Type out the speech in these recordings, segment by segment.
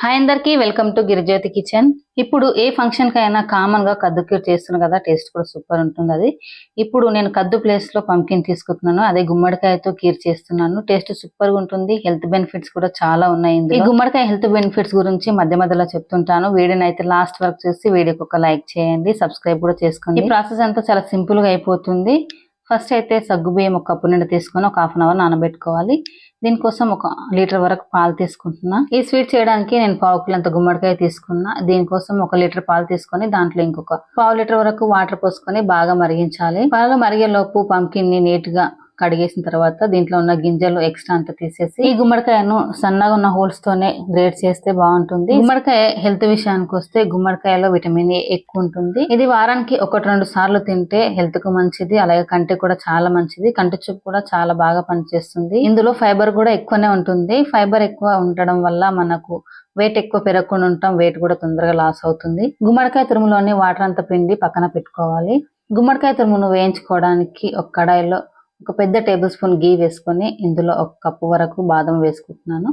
Hi అందరికి welcome to Girijyothi kitchen. ఇప్పుడు ఏ function కైనా కామన్గా కద్దు కీర్ చేస్తున్నాను కదా టేస్ట్ కూడా సూపర్ ఉంటుంది అది. ఇప్పుడు నేను కద్దు ప్లేస్లో పంకిన్ తీసుకుంటున్నాను. అదే గుమ్మడికాయతో కీర్ చేస్తున్నాను. టేస్ట్ సూపర్గా ఉంటుంది. హెల్త్ బెనిఫిట్స్ కూడా చాలా ఉన్నాయి. ఈ గుమ్మడికాయ హెల్త్ బెనిఫిట్స్ గురించి మధ్య మధ్యలో చెప్తుంటాను. వీడియోని అయితే లాస్ట్ వరకు చూసి వీడియోకి ఒక లైక్ చేయండి. సబ్స్క్రైబ్ కూడా చేసుకోండి. ఈ ప్రాసెస్ అంతా చాలా సింపుల్గా అయిపోతుంది. ఫస్ట్ అయితే సగ్గుబియ్యం ఒక కప్పు నిండా తీసుకొని ఒక హాఫ్ అన్ అవర్ నానబెట్టుకోవాలి. దీనికోసం ఒక లీటర్ వరకు పాలు తీసుకుంటున్నా. ఈ స్వీట్ చేయడానికి నేను పావు కిలో అంత గుమ్మడికాయ తీసుకున్నా. దీనికోసం ఒక లీటర్ పాలు తీసుకొని దాంట్లో ఇంకొక పావు లీటర్ వరకు వాటర్ పోసుకొని బాగా మరిగించాలి. పాలు మరిగే లోపు పంకిన్ నీట్గా కడిగేసిన తర్వాత దీంట్లో ఉన్న గింజలు ఎక్స్ట్రా అంతా తీసేసి ఈ గుమ్మడికాయను సన్నగా ఉన్న హోల్స్ తోనే గ్రేట్ చేస్తే బాగుంటుంది. గుమ్మడికాయ హెల్త్ విషయానికి వస్తే గుమ్మడికాయలో విటమిన్ ఏ ఎక్కువ ఉంటుంది. ఇది వారానికి ఒకటి రెండు సార్లు తింటే హెల్త్కు మంచిది అలాగే కంటి కూడా చాలా మంచిది. కంటి చూపు కూడా చాలా బాగా పనిచేస్తుంది. ఇందులో ఫైబర్ కూడా ఎక్కువనే ఉంటుంది. ఫైబర్ ఎక్కువ ఉండడం వల్ల మనకు వెయిట్ ఎక్కువ పెరగకుండా ఉంటాం వెయిట్ కూడా తొందరగా లాస్ అవుతుంది. గుమ్మడికాయ తురుములోని వాటర్ అంతా పిండి పక్కన పెట్టుకోవాలి. గుమ్మడికాయ తురుమును వేయించుకోవడానికి ఒక కడాయిలో ఒక పెద్ద టేబుల్ స్పూన్ గీ వేసుకొని ఇందులో ఒక కప్పు వరకు బాదం వేసుకుంటున్నాను.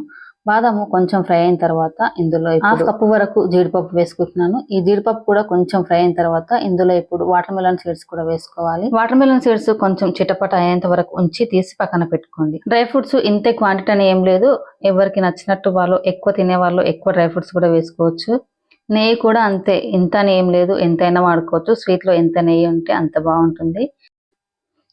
బాదము కొంచెం ఫ్రై అయిన తర్వాత ఇందులో హాఫ్ కప్పు వరకు జీడిపప్పు వేసుకుంటున్నాను. ఈ జీడిపప్పు కూడా కొంచెం ఫ్రై అయిన తర్వాత ఇందులో ఇప్పుడు వాటర్ మెలన్ సీడ్స్ కూడా వేసుకోవాలి. వాటర్ మెలన్ సీడ్స్ కొంచెం చిటపట అయ్యేంత వరకు ఉంచి తీసి పక్కన పెట్టుకోండి. డ్రై ఫ్రూట్స్ ఇంతే క్వాంటిటీ అని ఏం లేదు. ఎవరికి నచ్చినట్టు వాళ్ళు ఎక్కువ తినే వాళ్ళు ఎక్కువ డ్రై ఫ్రూట్స్ కూడా వేసుకోవచ్చు. నెయ్యి కూడా అంతే. ఇంత అని ఏం లేదు. ఎంతైనా వాడుకోవచ్చు. స్వీట్లో ఎంత నెయ్యి ఉంటే అంత బాగుంటుంది.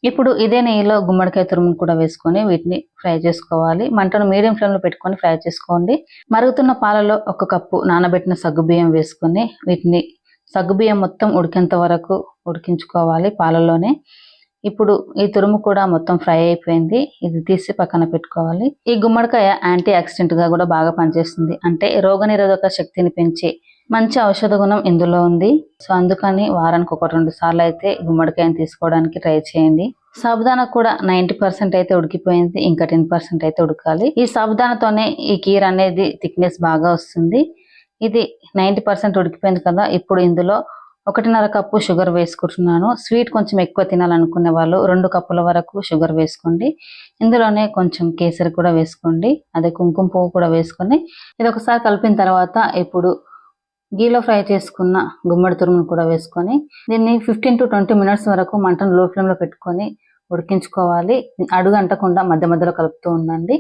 ఇప్పుడు ఇదే నెయ్యిలో గుమ్మడికాయ తురుము కూడా వేసుకొని వీటిని ఫ్రై చేసుకోవాలి. మంటను మీడియం ఫ్లేమ్లో పెట్టుకొని ఫ్రై చేసుకోండి. మరుగుతున్న పాలలో ఒక కప్పు నానబెట్టిన సగ్గుబియ్యం వేసుకొని వీటిని సగ్గుబియ్యం మొత్తం ఉడికేంత వరకు ఉడికించుకోవాలి పాలలోనే. ఇప్పుడు ఈ తురుము కూడా మొత్తం ఫ్రై అయిపోయింది. ఇది తీసి పక్కన పెట్టుకోవాలి. ఈ గుమ్మడికాయ యాంటీ ఆక్సిడెంట్గా కూడా బాగా పనిచేస్తుంది. అంటే రోగనిరోధక శక్తిని పెంచే మంచి ఔషధ గుణం ఇందులో ఉంది. సో అందుకని వారానికి ఒకటి రెండు సార్లు అయితే గుమ్మడికాయని తీసుకోవడానికి ట్రై చేయండి. సాబుదానా కూడా నైంటీ పర్సెంట్ అయితే ఉడికిపోయింది. ఇంకా టెన్ పర్సెంట్ అయితే ఉడకాలి. ఈ సాబుదానాతోనే ఈ కీర్ అనేది థిక్నెస్ బాగా వస్తుంది. ఇది నైంటీ పర్సెంట్ ఉడికిపోయింది కదా ఇప్పుడు ఇందులో ఒకటిన్నర కప్పు షుగర్ వేసుకుంటున్నాను. స్వీట్ కొంచెం ఎక్కువ తినాలనుకునే వాళ్ళు రెండు కప్పుల వరకు షుగర్ వేసుకోండి. ఇందులోనే కొంచెం కేసరి కూడా వేసుకోండి. అదే కుంకుమ పువ్వు కూడా వేసుకొని ఇది ఒకసారి కలిపిన తర్వాత ఇప్పుడు గీలో ఫ్రై చేసుకున్న గుమ్మడి తురుమును కూడా వేసుకొని దీన్ని ఫిఫ్టీన్ టు ట్వంటీ మినిట్స్ వరకు మంటను లో ఫ్లేమ్లో పెట్టుకొని ఉడికించుకోవాలి. అడుగు అంటకుండా మధ్య మధ్యలో కలుపుతూ ఉండండి.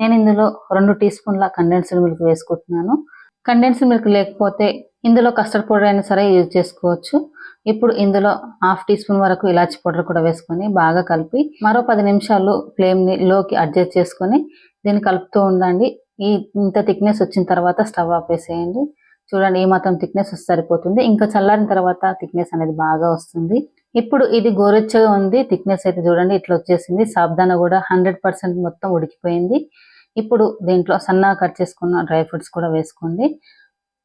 నేను ఇందులో రెండు టీ స్పూన్ల కండెన్స్డ్ మిల్క్ వేసుకుంటున్నాను. కండెన్స్డ్ మిల్క్ లేకపోతే ఇందులో కస్టర్డ్ పౌడర్ అయినా సరే యూజ్ చేసుకోవచ్చు. ఇప్పుడు ఇందులో హాఫ్ టీ స్పూన్ వరకు ఇలాచి పౌడర్ కూడా వేసుకొని బాగా కలిపి మరో పది నిమిషాలు ఫ్లేమ్ని లోకి అడ్జస్ట్ చేసుకొని దీన్ని కలుపుతూ ఉండండి. ఈ ఇంత థిక్నెస్ వచ్చిన తర్వాత స్టవ్ ఆపేసేయండి. చూడండి ఈ మాత్రం థిక్నెస్ వస్తే సరిపోతుంది. ఇంకా చల్లారిన తర్వాత థిక్నెస్ అనేది బాగా వస్తుంది. ఇప్పుడు ఇది గోరెచ్చగా ఉంది. థిక్నెస్ అయితే చూడండి ఇట్లా వచ్చేసింది. సాబ్దాన కూడా హండ్రెడ్ పర్సెంట్ మొత్తం ఉడికిపోయింది. ఇప్పుడు దీంట్లో సన్నగా కట్ చేసుకున్న డ్రై ఫ్రూట్స్ కూడా వేసుకోండి.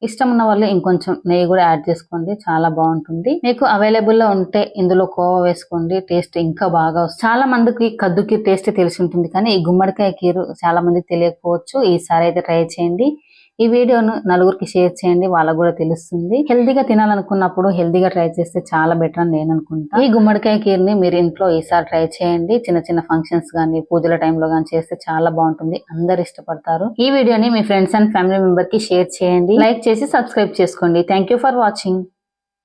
ఇష్టం ఉన్న వాళ్ళు ఇంకొంచెం నెయ్యి కూడా యాడ్ చేసుకోండి. చాలా బాగుంటుంది. మీకు అవైలబుల్లో ఉంటే ఇందులో కోవా వేసుకోండి. టేస్ట్ ఇంకా బాగా వస్తుంది. చాలా మందికి కద్దుకి టేస్ట్ తెలిసి ఉంటుంది కానీ ఈ గుమ్మడికాయ కీరు చాలా మందికి తెలియకపోవచ్చు. ఈసారి అయితే ట్రై చేయండి. ఈ వీడియోను నలుగురికి షేర్ చేయండి వాళ్ళకు కూడా తెలుస్తుంది. హెల్దీగా తినాలనుకున్నప్పుడు హెల్దీగా ట్రై చేస్తే చాలా బెటర్ అని నేను అనుకుంటా. ఈ గుమ్మడికాయ కీర్ని మీరు ఇంట్లో ఈసారి ట్రై చేయండి. చిన్న చిన్న ఫంక్షన్స్ కానీ పూజల టైంలో కానీ చేస్తే చాలా బాగుంటుంది. అందరు ఇష్టపడతారు. ఈ వీడియోని మీ ఫ్రెండ్స్ అండ్ ఫ్యామిలీ మెంబర్కి షేర్ చేయండి. లైక్ చేసి సబ్స్క్రైబ్ చేసుకోండి. Thank for watching.